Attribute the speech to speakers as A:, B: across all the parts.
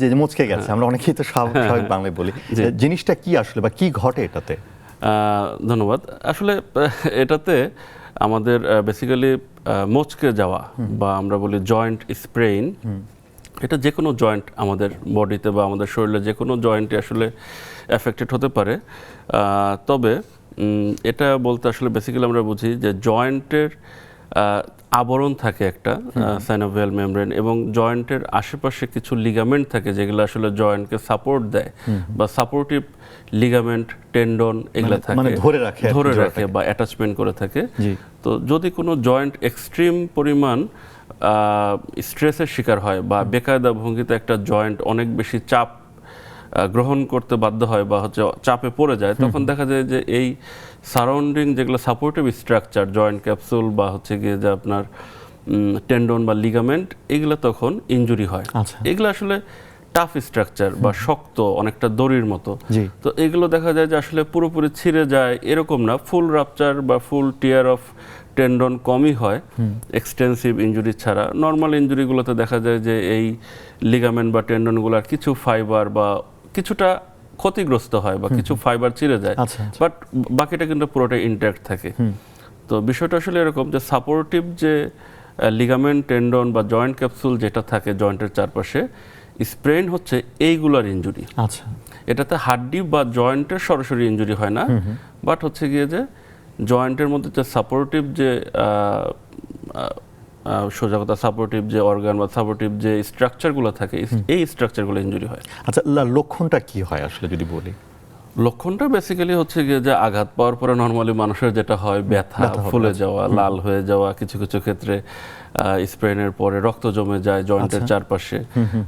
A: যে যে মুচকে গেছে আমরা অনেকেই তো স্বাভাবিক স্বাভাবিক বাংলায় বলি। জিনিসটা কি আসলে বা কি ঘটে এটাতে?
B: ধন্যবাদ। আসলে এটাতে আমাদের বেসিক্যালি মোচকে যাওয়া বা আমরা বলি জয়েন্ট স্প্রেইন এটা যে কোনো জয়েন্ট আমাদের বডিতে বা আমাদের শরীরে যে কোনো জয়েন্টে আসলে এফেক্টেড হতে পারে। তবে এটা বলতে আসলে বেসিক্যালি আমরা বুঝি যে জয়েন্টের আবরণ থাকে একটা সাইনোভিয়াল মেমব্রেন এবং জয়েন্টের আশেপাশে কিছু লিগামেন্ট থাকে যেগুলো আসলে জয়েন্টকে সাপোর্ট দেয় বা সাপোর্টিভ লিগামেন্ট টেন্ডন এগুলো
A: মানে-
B: থাকে।
A: মানে ধরে রাখে
B: ধরে রাখে বা অ্যাটাচমেন্ট করে থাকে। তো যদি কোনো জয়েন্ট এক্সট্রিম পরিমাণ স্ট্রেসের শিকার হয় বা বেকায়দা ভঙ্গিতে একটা জয়েন্ট অনেক বেশি চাপ গ্রহণ করতে বাধ্য হয় বা হচ্ছে চাপে পড়ে যায় তখন দেখা যায় যে এই সারাউন্ডিং যেগুলো সাপোর্টিভ স্ট্রাকচার জয়েন্ট ক্যাপসুল বা হচ্ছে গিয়ে যে আপনার টেন্ডন বা লিগামেন্ট এগুলো তখন ইনজুরি হয়।
A: আচ্ছা।
B: এগুলো আসলে টাফ স্ট্রাকচার বা শক্ত অনেকটা দড়ির মতো। তো এগুলো দেখা যায় যে আসলে পুরোপুরি ছিঁড়ে যায় এরকম না। ফুল রাপচার বা ফুল টিয়ার অফ টেন্ডন কমই হয়। এক্সটেন্সিভ ইনজুরি ছাড়া। নর্মাল ইঞ্জুরিগুলোতে দেখা যায় যে এই লিগামেন্ট বা টেন্ডনগুলোর কিছু ফাইবার বা কিছুটা ক্ষতিগ্রস্ত হয় বা কিছু ফাইবার ছিঁড়ে যায়।
A: আচ্ছা, আচ্ছা।
B: বাট বাকিটা কিন্তু পুরোটা ইন্ট্যাক্ট থাকে। তো বিষয়টা আসলে এরকম যে সাপোর্টিভ যে লিগামেন্ট টেন্ডন বা জয়েন্ট ক্যাপসুল যেটা থাকে জয়েন্টের চারপাশে স্প্রেন হচ্ছে এইগুলার ইঞ্জুরি
A: আচ্ছা।
B: এটাতে হাড্ডি বা জয়েন্টের সরাসরি ইনজুরি হয় না। বাট হচ্ছে গিয়ে যে জয়েন্টের মধ্যে যে সাপোর্টিভ যে সোজা কথা সাপোর্টিভ যে অর্গান বা সাপোর্টিভ যে স্ট্রাকচারগুলো থাকে এই স্ট্রাকচারগুলো ইঞ্জুরি হয়।
A: আচ্ছা লক্ষণটা কি হয় আসলে যদি বলি?
B: লক্ষণটা বেসিক্যালি হচ্ছে গিয়ে যে আঘাত পাওয়ার পরে নর্মালি মানুষের যেটা হয় ব্যথা ফুলে যাওয়া লাল হয়ে যাওয়া কিছু কিছু ক্ষেত্রে স্প্রেনের পরে রক্ত জমে যায় জয়েন্টের চারপাশে।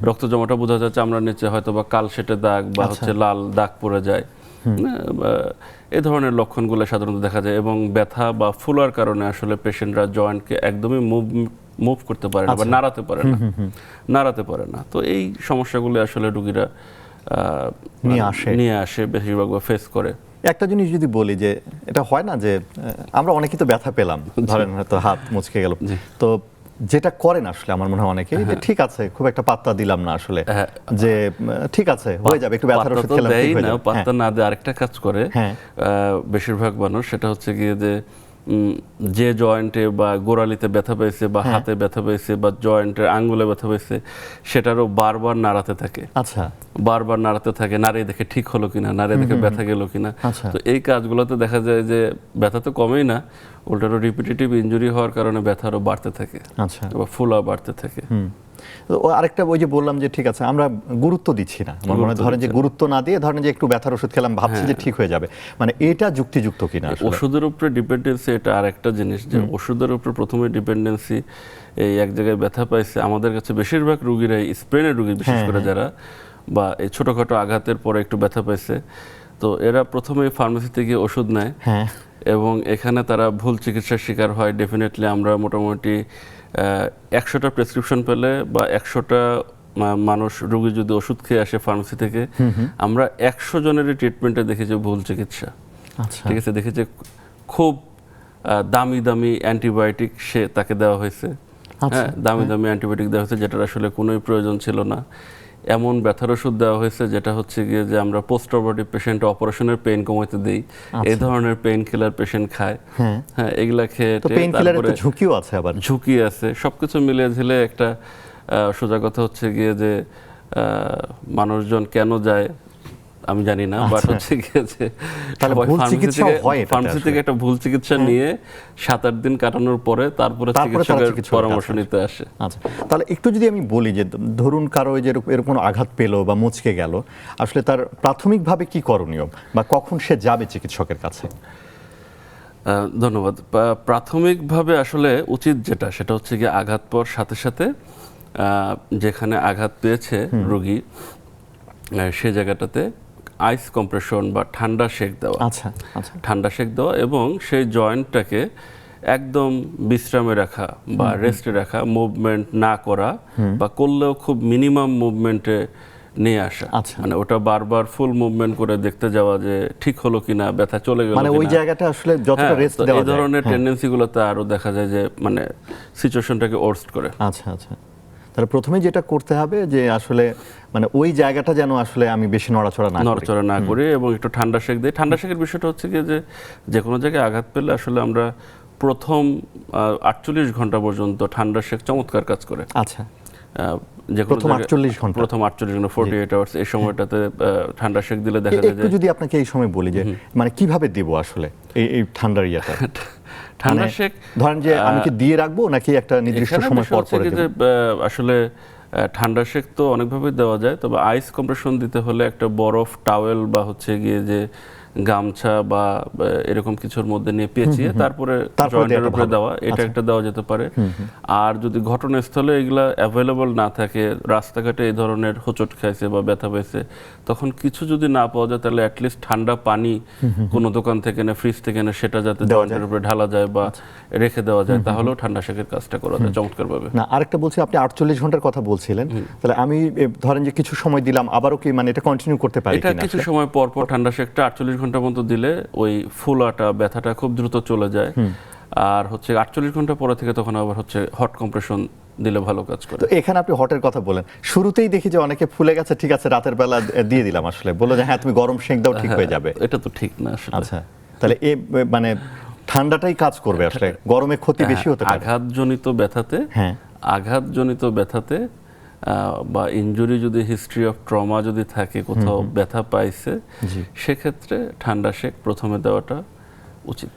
B: রক্ত জমাটা বোঝা যাচ্ছে আমরা নিচে হয়তো বা কাল সেটে দাগ বা হচ্ছে লাল দাগ পড়ে যায়। বা- এই ধরনের লক্ষণগুলো সাধারণত দেখা যায় এবং ব্যথা বা ফুলার কারণে আসলে পেশেন্টরা জয়েন্টকে একদমই মুভ মুভ করতে পারে না বা নাড়াতে পারে না। নাড়াতে পারে না। তো এই সমস্যাগুলো আসলে রুগীরা আহ,
A: নিয়ে আসে।
B: নিয়ে আসে বেশিরভাগ ফেস করে।
A: একটা জিনিস যদি বলি যে এটা হয় না যে আমরা অনেকেই তো ব্যথা পেলাম। ধরেন হয়তো হাত মুচকে গেল। তো যেটা করেন আসলে আমার মনে হয় অনেকে যে ঠিক আছে খুব একটা পাত্তা দিলাম না আসলে
B: হ্যাঁ।
A: যে ঠিক আছে হয়ে যাবে একটু ব্যথার ওষুধ খেলাম হয়ে
B: পাত্তা
A: হ্যাঁ।
B: না দিয়ে আরেকটা কাজ করে
A: হ্যাঁ।
B: আহ, বেশিরভাগ মানুষ সেটা হচ্ছে গিয়ে যে যে জয়েন্টে বা গোড়ালিতে ব্যথা পেয়েছে বা হাতে ব্যথা পেয়েছে বা জয়েন্টের আঙ্গুলে ব্যথা পেয়েছে সেটারও বারবার নাড়াতে থাকে।
A: আচ্ছা।
B: বারবার নাড়াতে থাকে নাড়িয়ে দেখে ঠিক হলো কিনা নাড়িয়ে দেখে ব্যথা গেল কিনা।
A: আচ্ছা।
B: তো এই কাজগুলোতে দেখা যায় যে ব্যথা তো কমেই না উল্টারও রিপিটেটিভ ইঞ্জুরি হওয়ার কারণে ব্যথা আরও বাড়তে থাকে
A: আচ্ছা।
B: বা ফুলা বাড়তে থাকে।
A: আরেকটা ওই যে বললাম যে ঠিক আছে আমরা গুরুত্ব দিচ্ছি না। আমার মনে ধরেন যে গুরুত্ব না দিয়ে ধরেন যে একটু ব্যথার ওষুধ খেলাম ভাবছি যে ঠিক হয়ে যাবে। মানে এটা যুক্তিযুক্ত কিনা
B: ওষুধের উপরে ডিপেন্ডেন্সি এটা আর একটা জিনিস যে ওষুধের উপরে প্রথমে ডিপেন্ডেন্সি এই এক জায়গায় ব্যথা পাইছে। আমাদের কাছে বেশিরভাগ রুগীরাই স্প্রেনের রুগী বিশেষ
A: হ্যাঁ,
B: করে যারা বা এই ছোটোখাটো আঘাতের পরে একটু ব্যথা পাইছে। তো এরা প্রথমে ফার্মেসিতে গিয়ে ওষুধ নেয়।
A: হ্যাঁ।
B: এবং এখানে তারা ভুল চিকিৎসার শিকার হয়। ডেফিনেটলি আমরা মোটামুটি একশোটা প্রেসক্রিপশন পেলে বা একশোটা মানুষ রুগী যদি ওষুধ খেয়ে আসে ফার্মেসি থেকে আমরা একশো জনেরই ট্রিটমেন্টে দেখি যে ভুল চিকিৎসা।
A: আচ্ছা।
B: ঠিক আছে দেখি যে খুব দামি দামি অ্যান্টিবায়োটিক সে তাকে দেওয়া হয়েছে।
A: আচ্ছা,
B: হ্যাঁ দামি দামি অ্যান্টিবায়োটিক দেওয়া হয়েছে যেটার আসলে কোনোই প্রয়োজন ছিল না। এমন ব্যথার ওষুধ দেওয়া হয়েছে যেটা হচ্ছে গিয়ে যে আমরা পোস্ট অপারেটিভ পেশেন্ট অপারেশনের পেন কমাইতে দিই। এই ধরনের পেন কিলার পেশেন্ট খায়।
A: হ্যাঁ।
B: হ্যাঁ এগুলা খেয়ে তারপরে
A: ঝুঁকিও আছে আবার।
B: ঝুঁকি আছে। সবকিছু মিলে ঝিলে একটা আহ, সোজা কথা হচ্ছে গিয়ে যে মানুষজন কেন যায় আমি জানি না বাট হচ্ছে
A: আচ্ছা। তাহলে ভুল
B: pharmacy
A: চিকিৎসাও
B: থেকে-
A: হয়
B: একটা ভুল চিকিৎসা নিয়ে সাত আট দিন কাটানোর পরে তারপরে চিকিৎসকের পরামর্শ নিতে আসে।
A: আচ্ছা। তাহলে একটু যদি আমি বলি যে ধরুন কারও এই যে এরকম- আঘাত পেল বা মুচকে গেল আসলে তার প্রাথমিকভাবে কি করণীয়? বা কখন সে যাবে চিকিৎসকের কাছে?
B: ধন্যবাদ। প্রাথমিকভাবে আসলে উচিত যেটা সেটা হচ্ছে গিয়ে আঘাত পর সাথে সাথে আহ, যেখানে আঘাত পেয়েছে রোগী সে জায়গাটাতে আইস কম্প্রেশন বা ঠান্ডা সেক দেওয়া।
A: আচ্ছা আচ্ছা।
B: ঠান্ডা সেক দেওয়া এবং সেই জয়েন্টটাকে একদম বিশ্রামে রাখা বা রেস্টে রাখা মুভমেন্ট না করা বা করলেও খুব মিনিমাম মুভমেন্টে নিয়ে আসা।
A: আচ্ছা।
B: মানে ওটা বারবার ফুল মুভমেন্ট করে দেখতে যাওয়া যে ঠিক হলো কিনা ব্যথা চলে গেল
A: মানে ওই জায়গাটা আসলে যতটা
B: হ্যাঁ,
A: রেস্ট দেওয়া
B: এই ধরনের
A: হ্যাঁ।
B: টেন্ডেন্সি গুলোতে আরও দেখা যায় যে মানে সিচুয়েশনটাকে ওর্স্ট করে।
A: আচ্ছা আচ্ছা। তাহলে প্রথমে যেটা করতে হবে যে আসলে মানে ওই জায়গাটা যেন আসলে আমি বেশি নড়াচড়া না
B: নড়াচড়া না করি এবং একটু ঠান্ডা শেক দিই। ঠান্ডা শেকের বিষয়টা হচ্ছে কি যে যে কোনো জায়গায় আঘাত পেলে আসলে আমরা প্রথম আটচল্লিশ ঘণ্টা পর্যন্ত ঠান্ডা শেক চমৎকার কাজ করে।
A: আচ্ছা।
B: যে
A: প্রথম
B: জায়গায়-
A: 48 ঘণ্টা?
B: প্রথম আটচল্লিশ ঘণ্টা ফোর্টি এইট আওয়ার্স এই সময়টাতে ঠান্ডা শেক দিলে দেখা যায়
A: একটু যদি আপনাকে এই সময় বলি যে মানে কীভাবে দেব আসলে এই এই ঠান্ডার ইয়েটা?
B: ঠান্ডা
A: মানে
B: শেক
A: ধরেন যে আমি কি দিয়ে রাখব নাকি একটা নির্দিষ্ট সময় পর পরে দেব?
B: আসলে ঠান্ডা শেক তো অনেকভাবে দেওয়া যায় তবে আইস কম্প্রেশন দিতে হলে একটা বরফ টাওয়েল বা হচ্ছে গিয়ে যে গামছা বা এরকম কিছুর মধ্যে নিয়ে পেঁচিয়ে তারপরে জয়েন্টের উপরে দেওয়া এটা
A: আচ্ছা।
B: একটা দেওয়া যেতে পারে। আর যদি ঘটনাস্থলে এগুলা অ্যাভেলেবল না থাকে রাস্তাঘাটে এই ধরনের হোঁচট খাইছে বা ব্যথা পেয়েছে তখন কিছু যদি না পাওয়া যায় তাহলে অ্যাটলিস্ট ঠান্ডা পানি কোনো দোকান থেকে না ফ্রিজ থেকে না সেটা যাতে জয়েন্টের উপরে ঢালা যায় বা রেখে দেওয়া যায় তাহলেও ঠান্ডা শেকের কাজটা করা যায় চমৎকারভাবে।
A: না আরেকটা বলছি আপনি আটচল্লিশ ঘণ্টার কথা বলছিলেন। তাহলে আমি ধরেন যে কিছু সময় দিলাম আবারও কি মানে এটা কন্টিনিউ করতে পারি
B: এটা কিছু সময় পর পর ঠান্ডা শেকটা আটচল্লিশ ঘণ্টা পর্যন্ত দিলে ওই ফোলাটা ব্যথাটা খুব দ্রুত চলে যায়। আর হচ্ছে আটচল্লিশ ঘণ্টা পরে থেকে তখন আবার হচ্ছে হট কম্প্রেশন দিলে ভালো কাজ করে।
A: তো এখানে আপনি হটের কথা বলেন। শুরুতেই দেখি যে অনেকে ফুলে গেছে ঠিক আছে রাতের বেলা দিয়ে দিলাম আসলে। বলল যে হ্যাঁ তুমি গরম শেক দাও ঠিক হয়ে যাবে।
B: এটা তো ঠিক না আসলে।
A: আচ্ছা তাহলে এ মানে ঠান্ডাটাই কাজ করবে আসলে। গরমে ক্ষতি বেশি হতে পারে।
B: আঘাতজনিত ব্যথাতে
A: হ্যাঁ।
B: আঘাতজনিত ব্যথাতে বা ইঞ্জুরি যদি হিস্ট্রি অফ ট্রমা যদি থাকে কোথাও ব্যথা পাইছে সেক্ষেত্রে ঠান্ডা শেক প্রথমে দেওয়াটা উচিত।